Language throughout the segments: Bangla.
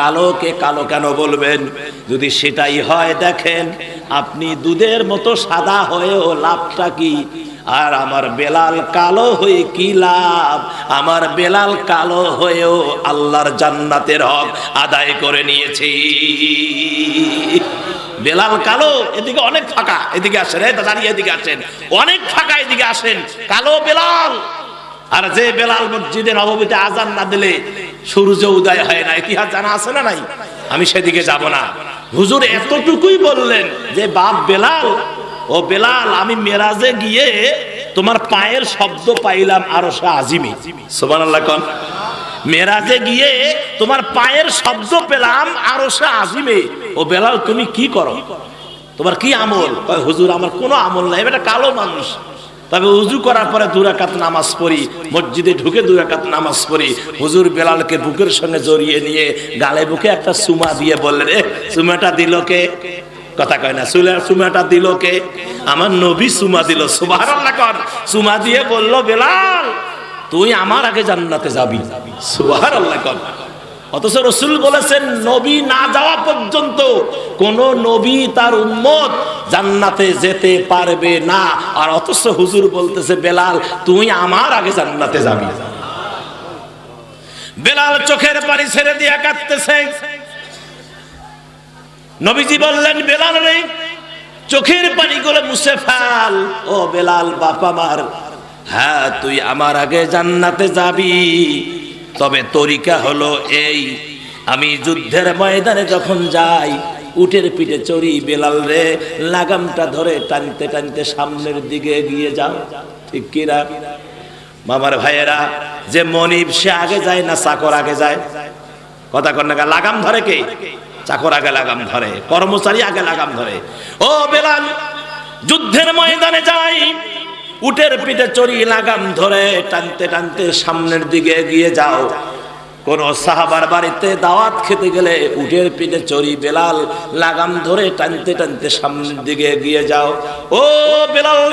কালোকে কালো কেন বলবেন? যদি সেটাই হয়, দেখেন, আপনি দুধের মতো সাদা হয়েও লাভটা কি? আর আমার বেলাল কালো হয়ে কি লাভ? আমার বেলাল কালো হয়েও আল্লাহর জান্নাতের হক আদায় করে নিয়েছি। বেলাল কালো, এদিকে অনেক ফাঁকা, এদিকে আসেন দাঁড়িয়ে এদিকে আসেন। অনেক ফাঁকা এদিকে আসেন, কালো বেলাল। আর যে বেলাল মসজিদে নবমীতে আজান না দিলে সূর্য উদয় হয় না। ইতিহাস জানা আছে না নাই? আমি সেদিকে যাব না। হুজুর এতটুকুই বললেন যে, বাপ বেলাল, ও বেলাল, আমি মেরাজে গিয়ে তোমার পায়ের শব্দ পাইলাম আরও সে আজিমি। কোন। মেরাজে গিয়ে তোমার পায়ের শব্দ পেলাম আরও সে আজিমে। ও বেলাল, তুমি কি করো? তোমার কি আমল? হুজুর, আমার কোনো আমল নাই। এটা কালো মানুষ। তবে উজু করার পরে দুরাকাত নামাজ পড়ি, মসজিদে ঢুকে দুরাকাত নামাজ পড়ি। হুজুর বেলালকে বুকের সঙ্গে জড়িয়ে নিয়ে গালে বুকে একটা সুমা দিয়ে বললেন, এ, সুমাটা দিল কে? কথা কয় না, সুলে- সুমাটা দিল কে? আমার নবী সুমা দিল কর। সুমা দিয়ে বলল, বেলাল, তুই আমার আগে জান্নাতে যাবি। সুবহানাল্লাহ কর। অথচ রসুল বলেছেন, নবী না যাওয়া পর্যন্ত কোন নবী তার উম্মত জান্নাতে যেতে পারবে না। আর অথচ হুজুর বলতেছে, বেলাল, তুই আমার আগে জান্নাতে যাবি। বেলাল চোখের পানি ছেড়ে দিয়ে কাঁদতেছে। নবীজি বললেন, বেলাল রে, চোখের পানিগুলো মুছে ফেল। ও বেলাল, বাপা মার হ্যাঁ তুই আমার আগে জান্নাতে যাবি। তবে তরিকা হলো এই, আমি যুদ্ধের ময়দানে যখন যাই, উটের পিঠে চড়ি বেলাল রে, লাগামটা ধরে টানতে টানতে সামনের দিকে এগিয়ে যাও। ঠিক কিরা মামার ভাইয়েরা, যে মনিব, সে আগে যায় না চাকর আগে যায়? কথা কর না লাগাম ধরে কে? চাকর আগে লাগাম ধরে, কর্মচারী আগে লাগাম ধরে। ও বেলাল, যুদ্ধের ময়দানে যাই উটের পিঠে চড়ি লাগাম ধরে টানতে টানতে সামনের দিকে এগিয়ে যাও। কোন সাহাবার বাড়িতে দাওয়াত খেতে গেলে উটের পিঠে চড়ি বেলাল লাগাম ধরে টানতে টানতে সামনের দিকে এগিয়ে যাও। ও বেলাল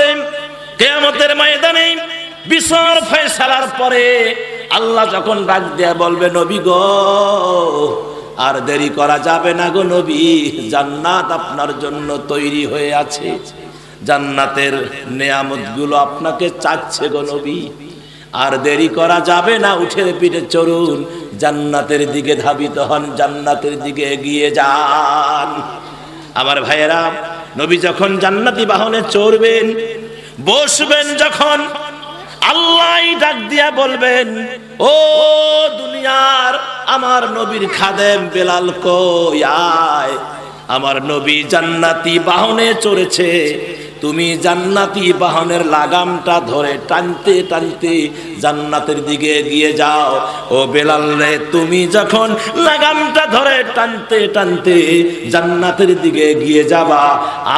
কেয়ামতের ময়দানে বিচার ফয়সালার পরে আল্লাহ যখন ডাক দেয়া বলবে, নবী গো, আর দেরি করা যাবে না গো নবী, জান্নাত আপনার জন্য তৈরি হয়ে আছে। জান্নাতের নেয়ামতগুলো আপনাকে চাচ্ছে গো নবী। আর দেরি করা যাবে না, উঠে পিঠে চড়ুন, জান্নাতের দিকে ধাবিত হন, জান্নাতের দিকে এগিয়ে যান। আমার ভাইয়েরা, নবী যখন জান্নাতি বাহনে চড়বেন, বসবেন যখন আল্লাহ ডাক দিয়া বলবেন, ও দুনিয়ার আমার নবীর খাদেম বেলাল কই আয়? আমার নবী জান্নাতি বাহনে চড়েছে তুমি জান্নাতি বাহনের লাগামটা ধরে টানতে টানতে জান্নাতের দিকে এগিয়ে যাও। ও বেলাল রে, তুমি যখন লাগামটা ধরে টানতে টানতে জান্নাতের দিকে এগিয়ে যাবা,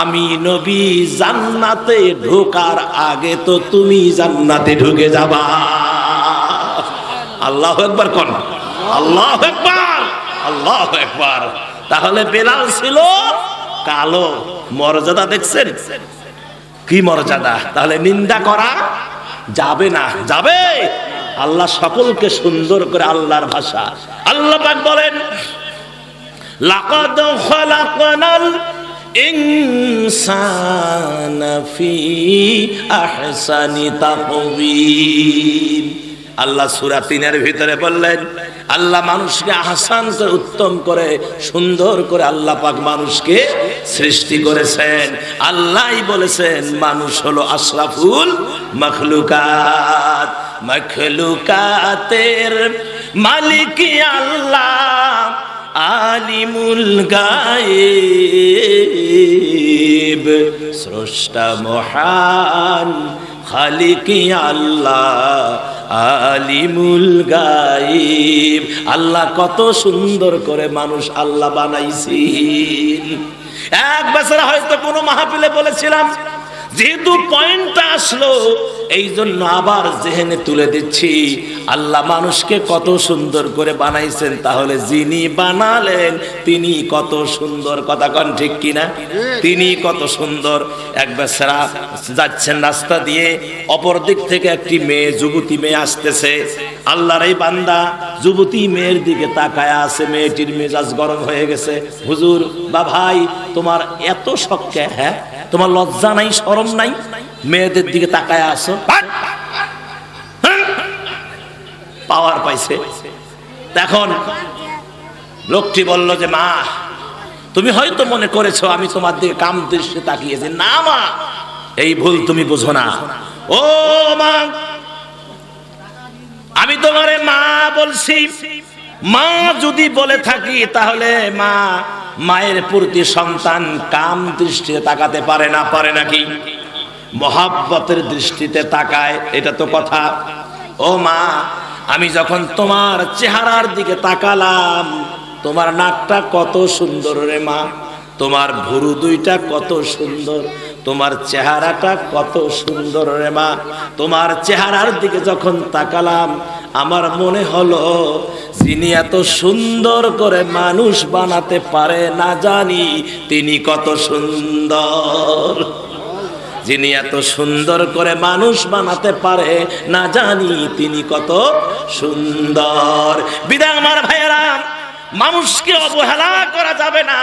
আমি নবী জান্নাতে ঢোকার আগে তো তুমি জান্নাতে ঢুকে যাবা। আল্লাহ একবার কোন? আল্লাহ একবার আল্লাহ একবার তাহলে বেলাল ছিল কালো, মর্যাদা দেখছেন? কি মর্যাদা? তাহলে নিন্দা করা যাবে না। যাবে? আল্লাহ সকলকে সুন্দর করে আল্লাহর ভাষা। আল্লাহ পাক বলেন আল্লাহ সূরা তিনের ভিতরে বললেন, আল্লাহ মানুষকে আহসান করে, উত্তম করে, সুন্দর করে আল্লাহ পাক মানুষকে সৃষ্টি করেছেন। আল্লাহই বলেছেন, মানুষ হলো আশরাফুল মখলুকাত। মখলুকাতের মালিক আল্লাহ আলিমুল গায়েব। স্রষ্টা মহান খালিকি আল্লাহ আলিমুল গাইব আল্লাহ কত সুন্দর করে মানুষ আল্লাহ বানাইছেন। এক বছর হয়তো কোনো মাহফিলে বলেছিলাম, যেহেতু পয়েন্টটা আসলো এই জন্য আবার জেহেনে তুলে দিচ্ছি। আল্লাহ মানুষকে কত সুন্দর করে বানাইছেন, তাহলে যিনি বানালেন, তিনি কত সুন্দর। কথা কন ঠিক কিনা? তিনি কত সুন্দর। এক বেচারা যাচ্ছেন রাস্তা দিয়ে, অপর দিক থেকে একটি মেয়ে, যুবতী মেয়ে আসতেছে। আল্লাহর এই বান্দা যুবতী মেয়ের দিকে তাকায় আছে, মেয়েটির মেজাজ গরম হয়ে গেছে। হুজুর, বা ভাই, তোমার এত শখকে হ্যাঁ? তোমার লজ্জা নাই, শরম নাই? মেয়েদের দিকে তাকায় আসো পাওয়ার পাইছে। এখন লোকটি বলল যে, মা, তুমি হয়তো মনে করেছ আমি তোমার দিকে কাম দৃষ্টি তাকিয়েছি। না, মা, এই ভুল তুমি বুঝো না। ও, মা আমি তোমারে মা বলছি। মা যদি বলে থাকি, তাহলে মা মায়ের প্রতি সন্তান কাম দৃষ্টিতে তাকাতে পারে না, পারে নাকি মহাব্বতের দৃষ্টিতে তাকায়, এটা তো কথা। ও মা, আমি যখন তোমার চেহারার দিকে তাকালাম, তোমার নাকটা কত সুন্দর রে মা। তোমার ভুরু দুইটা কত সুন্দর। তোমার চেহারাটা কত সুন্দর রে মা। তোমার চেহারার দিকে যখন তাকালাম, আমার মনে হলো যিনি এত সুন্দর করে মানুষ বানাতে পারে না জানি তিনি কত সুন্দর। যিনি এত সুন্দর করে মানুষ বানাতে পারে না জানি তিনি কত সুন্দর। বিদায় আমার ভাইয়েরা। মানুষকে অবহেলা করা যাবে না,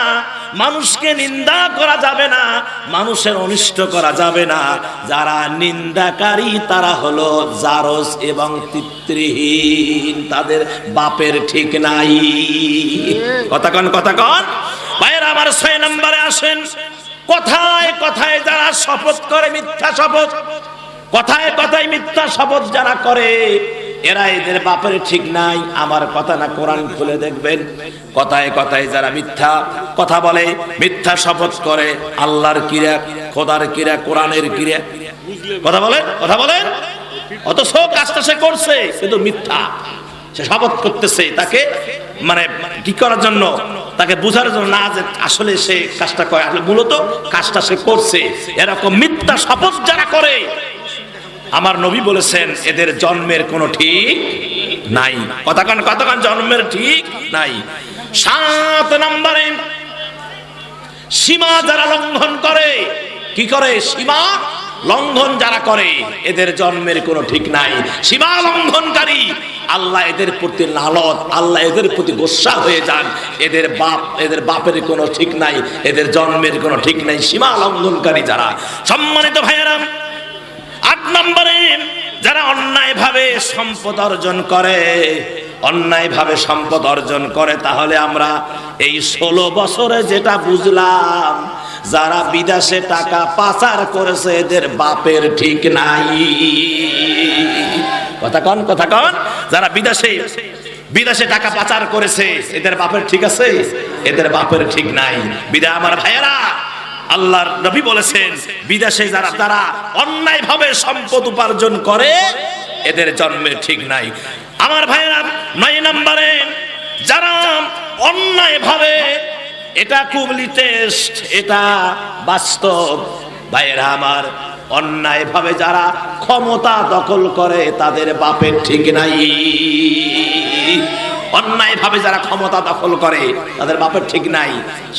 মানুষকে নিন্দা করা যাবে না, মানুষের অনিষ্ট করা যাবে না। যারা নিন্দাকারী, তারা হলো জারস এবং পিতৃহীন, তাদের বাপের ঠিক নাই। কথা কন কথা কন। ভাইয়েরা, আমার ছয় নম্বরে আসেন। কথায় কথায় যারা শপথ করে মিথ্যা শপথ, কথায় কথায় মিথ্যা শপথ যারা করে এরা এদের বাপের ঠিক নাই। আমার কথা না কোরআন খুলে দেখবেন। কথায় কথায় যারা মিথ্যা কথা বলে, মিথ্যা শপথ করে, আল্লাহর কিরা খোদার কিরা কোরআনের কিরা কথা বলেন কথা বলেন। অথচ কাজটা সে করছে, কিন্তু মিথ্যা। সে শপথ করতেছে তাকে মানে কি করার জন্য? তাকে বোঝার জন্য না যে আসলে সে কাজটা করে। আসলে মূলত কাজটা সে করছে। এরকম মিথ্যা শপথ যারা করে আমার নবী বলেছেন, এদের জন্মের কোনো ঠিক নাই। কতক্ষণ কতক্ষণ জন্মের ঠিক নাই? সাত নম্বরে সীমা যারা লঙ্ঘন করে, কি করে? সীমা লঙ্ঘন যারা করে, এদের জন্মের কোনো ঠিক নাই। সীমা লঙ্ঘনকারী, আল্লাহ এদের প্রতি লালত, আল্লাহ এদের প্রতি গোসা হয়ে যান। এদের বাপ, এদের বাপের কোনো ঠিক নাই, এদের জন্মের কোনো ঠিক নাই। সীমা লঙ্ঘনকারী যারা। সম্মানিত ভাইয়েরা নম্বরে যারা অন্যায় ভাবে সম্পদ অর্জন করে অন্যায় ভাবে সম্পদ অর্জন করে, তাহলে আমরা এই ষোলো বছরে যেটা বুঝলাম, যারা বিদেশে টাকা পাচার করেছে, এদের বাপের ঠিক নাই। কথা কন কথা কন। যারা বিদেশে বিদেশে টাকা পাচার করেছে, এদের বাপের ঠিক আছে? এদের বাপের ঠিক নাই। বিদায় আমার ভাইয়েরা। আল্লাহর নবী বলেছেন, বিদেশে যারা, তারা অন্যায় ভাবে সম্পদ উপার্জন করে, এদের জন্মের ঠিক নাই। আমার ভাইয়েরা, নয় নম্বরে, যারা অন্যায় ভাবে এটা খুব লিটেস্ট এটা বাস্তব। ভাইয়েরা আমার অন্যায় ভাবে যারা ক্ষমতা দখল করে, তাদের বাপের ঠিক নাই। অন্যায় ভাবে যারা ক্ষমতা দখল করে, তাদের বাপের ঠিক নাই।